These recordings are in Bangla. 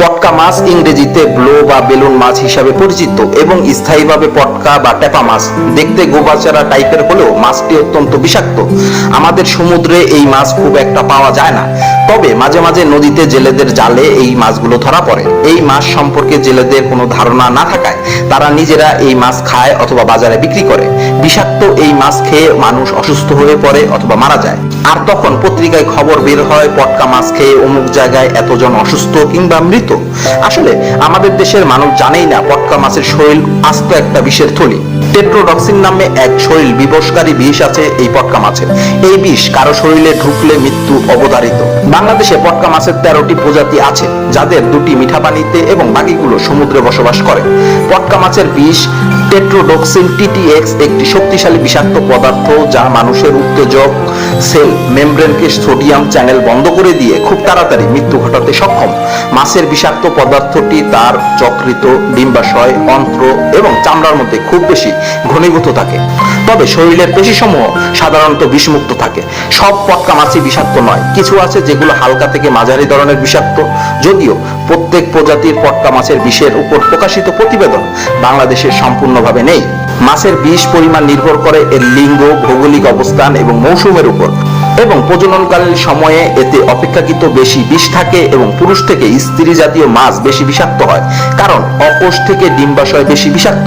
পটকা মাছ ইংরেজিতে ব্লো বা বেলুন মাছ হিসাবে পরিচিত এবং স্থায়ীভাবে পটকা বা টেপা মাছ। দেখতে গোবাচারা টাইপের হলেও মাছটি অত্যন্ত বিষাক্ত। আমাদের সমুদ্রে এই মাছ খুব একটা পাওয়া যায় না। তবে মাঝে মাঝে নদীতে জেলেদের জালে এই মাছগুলো ধরা পড়ে। এই মাছ সম্পর্কে জেলেদের কোনো ধারণা না থাকায় তারা নিজেরা এই মাছ খায় অথবা বাজারে বিক্রি করে। বিষাক্ত এই মাছ খেয়ে মানুষ অসুস্থ হয়ে পড়ে অথবা মারা যায়। আর তখন পত্রিকায় খবর বের হয় পটকা মাছ খেয়ে অমুক জায়গায় এতজন অসুস্থ কিংবা মৃত আসলে আমাদের দেশের মানুষ জানেই না পটকা মাছের শরীর আস্ত একটা বিষের থলি। টেট্রোডক্সিন নামে এক শরীর বিবশকারী বিষ আছে এই পটকা মাছের। এই বিষ কারও শরীরে ঢুকলে মৃত্যু অবধারিত। বাংলাদেশে পটকা মাছের তেরোটি প্রজাতি আছে, যাদের দুটি মিঠা পানিতে এবং বাকিগুলো সমুদ্রে বসবাস করে। পটকা মাছের বিষ টেট্রোডক্সিন টিটিএক্স একটি শক্তিশালী বিষাক্ত পদার্থ যা মানুষের উত্তেজক, সেল, মেমব্রেনকে সোডিয়াম চ্যানেল বন্ধ করে দিয়ে খুব তাড়াতাড়ি মৃত্যু ঘটাতে সক্ষম। মাছের বিষাক্ত পদার্থটি তার চক্রিত ডিম্বাশয়, অন্ত্র এবং চামড়ার মধ্যে খুব বেশি ঘনীভূত থাকে। তবে শরীরের পেশিসমূহ সাধারণত বিষমুক্ত থাকে। সব পটকা মাছই বিষাক্ত নয়। কিছু আছে যেগুলো হালকা থেকে মাঝারি ধরনের বিষাক্ত। যদিও প্রত্যেক প্রজাতির পটকা মাছের বিষের উপর প্রকাশিত প্রতিবেদন বাংলাদেশের সম্পূর্ণভাবে নেই। মাছের বিষ পরিমাণ নির্ভর করে এর লিঙ্গ, ভৌগোলিক অবস্থান এবং মৌসুমের উপর। এবং প্রজননকালীন সময়ে এতে অপেক্ষাকৃত বেশি বিষ থাকে এবং পুরুষ থেকে স্ত্রী জাতীয় মাছ বেশি বিষাক্ত হয়, কারণ অকোষ থেকে ডিম্বাশয় বেশি বিষাক্ত।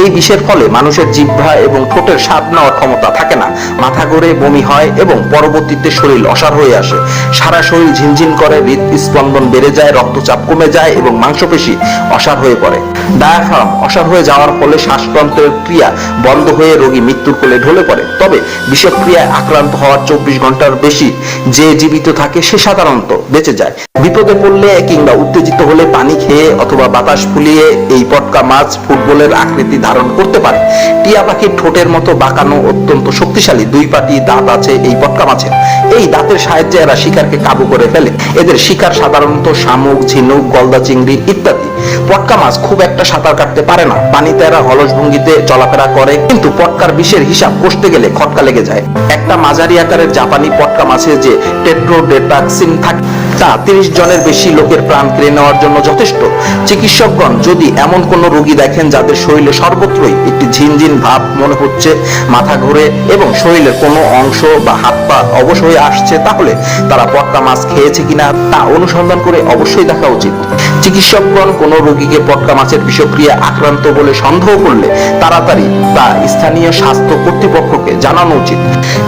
এই বিষের ফলে মানুষের জিহ্বা এবং ঠোঁটের স্বাদ নেওয়ার ক্ষমতা থাকে না। মাথা ঘুরে বমি হয় এবং পরবর্তীতে শরীর অসার হয়ে আসে। সারা শরীর ঝিনঝিন করে, হৃদস্পন্দন বেড়ে যায়, রক্তচাপ কমে যায় এবং মাংসপেশি অসার হয়ে পড়ে। ডায়াফ্রাম অসার হয়ে যাওয়ার ফলে শ্বাসতন্ত্রের ক্রিয়া বন্ধ হয়ে রোগী মৃত্যুর কোলে ঢলে পড়ে। তবে বিষক্রিয়ায় আক্রান্ত হওয়ার চব্বিশ ঘণ্টার বেশি যে জীবিত থাকে সে সাধারণত বেঁচে যায়। বিপদে পড়লে কিংবা উত্তেজিত হলে পানি খেয়ে অথবা বাতাস ফুলিয়ে এই পটকা মাছ ফুটবলের আকৃতি ধারণ করতে পারে। টিয়া পাখির ঠোঁটের মতো বাঁকানো অত্যন্ত শক্তিশালী দুই পাটি দাঁত আছে এই পটকা মাছের। এই দাঁতের সাহায্যে এরা শিকারকে কাবু করে ফেলে। এদের শিকার সাধারণত শামুক, ঝিনুক, গলদা চিংড়ি ইত্যাদি। পটকা মাছ খুব একটা সাঁতার কাটতে পারে না। পানিতে এরা হলস ভঙ্গিতে চলাফেরা করে, কিন্তু পটকার বিষের হিসাব কষতে গেলে খটকা লেগে যায়। একটা মাঝারি আকারের জাপানি পটকা মাছে যে টেট্রোডেটাক্সিন থাকে তা তিরিশ জনের বেশি লোকের প্রাণ কেড়ে নেওয়ার জন্য যথেষ্ট। চিকিৎসকগণ যদি এমন কোন রোগী দেখেন যাদের শরীরে সর্বত্রই একটি ঝিনঝিন ভাব মনে হচ্ছে, মাথা ঘুরে এবং শরীরের কোনো অংশ বা হাত পা অবশ হয়ে আসছে, তাহলে তারা পটকা মাছ খেয়েছে কিনা তা অনুসন্ধান করে অবশ্যই দেখা উচিত। চিকিৎসকগণ কোনো রোগীকে পটকা মাছের বিষক্রিয়া আক্রান্ত বলে সন্দেহ করলে তাড়াতাড়ি তা স্থানীয় স্বাস্থ্য কর্তৃপক্ষকে জানানো উচিত।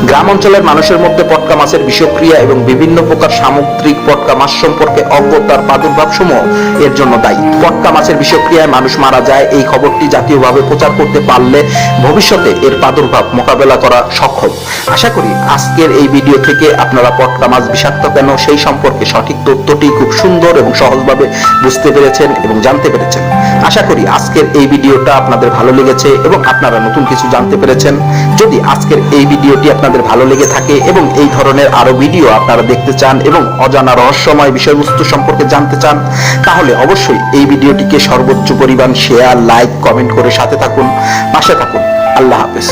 গ্রাম অঞ্চলের মানুষের মধ্যে পটকা মাছের বিষক্রিয়া এবং বিভিন্ন প্রকার সামুদ্রিক পটকা মাছ সম্পর্কে অজ্ঞতার প্রাদুর্ভাব সমূহ এর জন্য দায়ী। পটকা মাছের বিষক্রিয়ায় মানুষ মারা যায়, এই খবরটি জাতীয়ভাবে প্রচার করতে পারলে ভবিষ্যতে এর প্রাদুর্ভাব মোকাবেলা করা সক্ষম। আশা করি আজকের এই ভিডিও থেকে আপনারা পটকা মাছ বিষাক্ত কেন, সেই সম্পর্কে সঠিক তথ্যটি খুব সুন্দর এবং সহজভাবে বুঝতে পেরেছেন এবং জানতে পেরেছেন। আশা করি আজকের এই ভিডিওটা আপনাদের ভালো লেগেছে এবং আপনারা নতুন কিছু জানতে পেরেছেন। যদি আজকের এই ভিডিওটি আপনাদের ভালো লেগে থাকে এবং এই ধরনের আরও ভিডিও আপনারা দেখতে চান এবং অজানা রহস্যময় বিষয়বস্তু সম্পর্কে জানতে চান, তাহলে অবশ্যই এই ভিডিওটিকে সর্বোচ্চ পরিমাণ শেয়ার লাইক কমেন্ট করে সাথে থাকুন, পাশে থাকুন। আল্লাহ হাফেজ।